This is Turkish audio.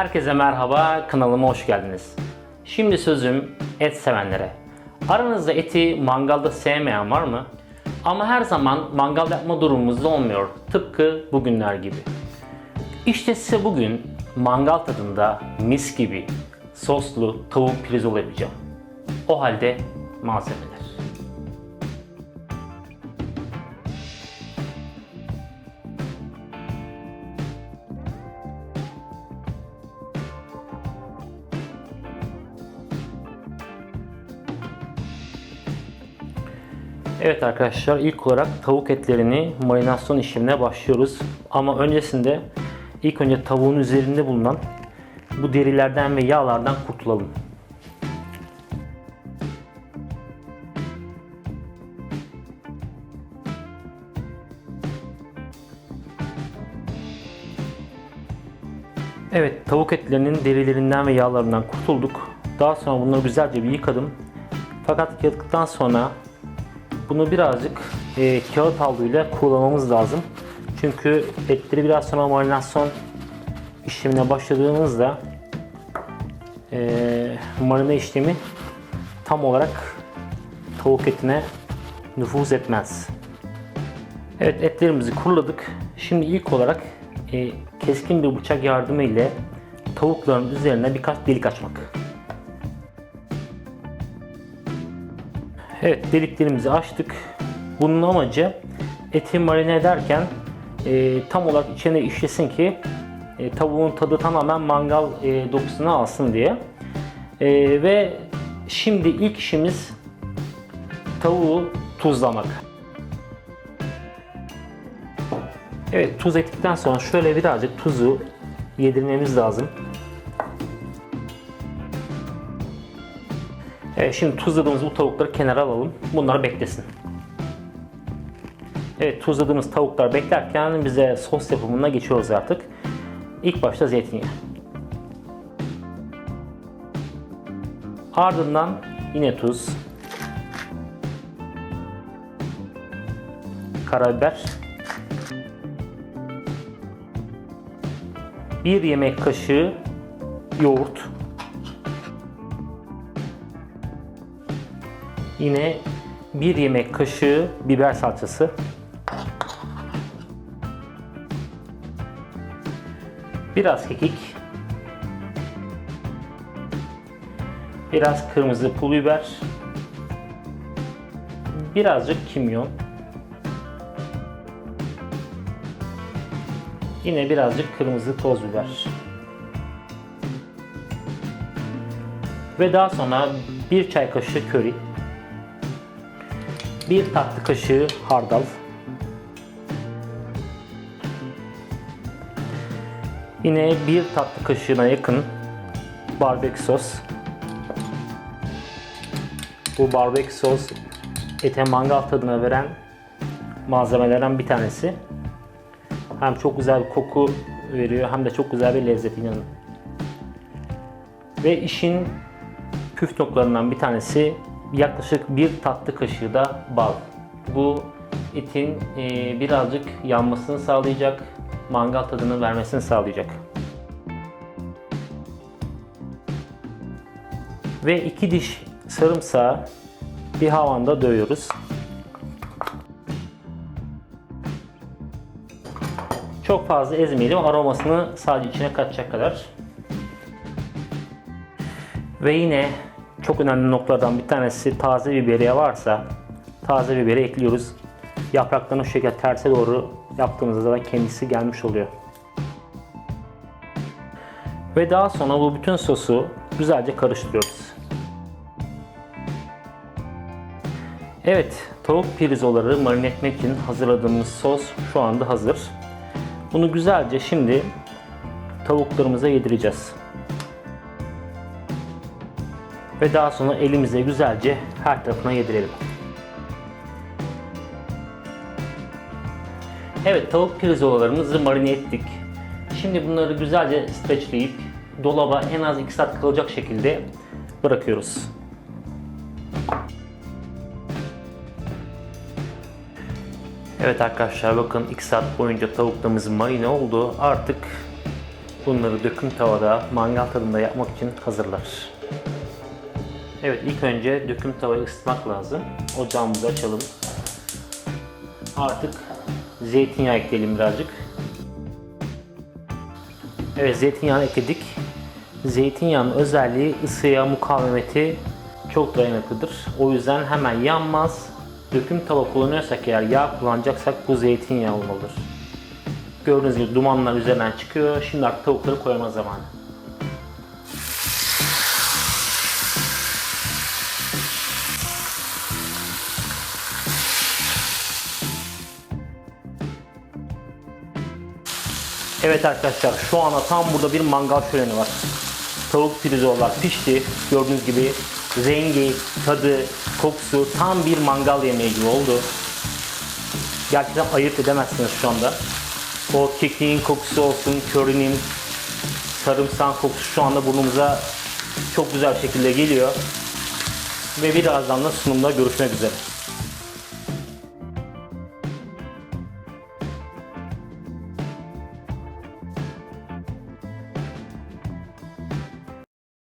Herkese merhaba, kanalıma hoş geldiniz. Şimdi sözüm et sevenlere. Aranızda eti mangalda sevmeyen var mı? Ama her zaman mangal yapma durumumuzda olmuyor. Tıpkı bugünler gibi. İşte size bugün mangal tadında mis gibi soslu tavuk pirzola yapacağım. O halde malzemeler. Evet arkadaşlar ilk olarak tavuk etlerini marinasyon işlemine başlıyoruz. Ama öncesinde ilk önce tavuğun üzerinde bulunan bu derilerden ve yağlardan kurtulalım. Evet tavuk etlerinin derilerinden ve yağlarından kurtulduk. Daha sonra bunları güzelce bir yıkadım. Fakat yıkadıktan sonra bunu birazcık e, kağıt havluyla kurulamamız lazım. Çünkü etleri biraz sonra marinasyon işlemine başladığımızda e, marine işlemi tam olarak tavuk etine nüfuz etmez. Evet etlerimizi kuruladık. Şimdi ilk olarak e, keskin bir bıçak yardımı ile tavukların üzerine birkaç delik açmak. Evet deliklerimizi açtık. Bunun amacı eti marine ederken e, tam olarak içine işlesin ki e, tavuğun tadı tamamen mangal e, dokusunu alsın diye. E, ve şimdi ilk işimiz tavuğu tuzlamak. Evet tuz ekledikten sonra şöyle birazcık tuzu yedirmemiz lazım. Evet, şimdi tuzladığımız bu tavukları kenara alalım. Bunlar beklesin. Evet tuzladığımız tavuklar beklerken bize sos yapımına geçiyoruz artık. İlk başta zeytinyağı. Ardından yine tuz. Karabiber. Bir yemek kaşığı yoğurt. Yine bir yemek kaşığı biber salçası. Biraz kekik. Biraz kırmızı pul biber. Birazcık kimyon. Yine birazcık kırmızı toz biber. Ve daha sonra bir çay kaşığı köri. Bir tatlı kaşığı hardal. Yine bir tatlı kaşığına yakın barbekü sos. Bu barbekü sos ete mangal tadına veren malzemelerden bir tanesi. Hem çok güzel bir koku veriyor hem de çok güzel bir lezzet inanın. Ve işin püf noktalarından bir tanesi yaklaşık bir tatlı kaşığı da bal. Bu etin e, birazcık yanmasını sağlayacak, mangal tadını vermesini sağlayacak. Ve iki diş sarımsağı bir havanda dövüyoruz. Çok fazla ezmeyelim aromasını sadece içine katacak kadar. Ve yine çok önemli noktalardan bir tanesi taze biberiye varsa taze biberi ekliyoruz. Yapraklarını şu şekilde terse doğru yaptığımızda da kendisi gelmiş oluyor. Ve daha sonra bu bütün sosu güzelce karıştırıyoruz. Evet, tavuk pirzolaları marine etmek için hazırladığımız sos şu anda hazır. Bunu güzelce şimdi tavuklarımıza yedireceğiz. Ve daha sonra elimize güzelce her tarafına yedirelim. Evet tavuk pirzolalarımızı marine ettik. Şimdi bunları güzelce streçleyip dolaba en az 2 saat kalacak şekilde bırakıyoruz. Evet arkadaşlar bakın 2 saat boyunca tavuklarımız marine oldu. Artık bunları döküm tavada mangal tadında yapmak için hazırlar. Evet ilk önce döküm tavayı ısıtmak lazım. Ocağımızı açalım. Artık zeytinyağı ekleyelim birazcık. Evet zeytinyağını ekledik. Zeytinyağının özelliği ısıya mukavemeti çok dayanıklıdır. O yüzden hemen yanmaz. Döküm tava kullanıyorsak eğer yağ kullanacaksak bu zeytinyağı olmalıdır. Gördüğünüz gibi dumanlar üzerinden çıkıyor. Şimdi artık tavukları koyma zamanı. Evet arkadaşlar şu anda tam burada bir mangal şöleni var. Tavuk pirzolalar pişti. Gördüğünüz gibi rengi, tadı, kokusu tam bir mangal yemeği gibi oldu. Gerçekten ayırt edemezsiniz şu anda. O kekiğin kokusu olsun, körinin, sarımsağın kokusu şu anda burnumuza çok güzel şekilde geliyor. Ve birazdan da sunumda görüşmek üzere.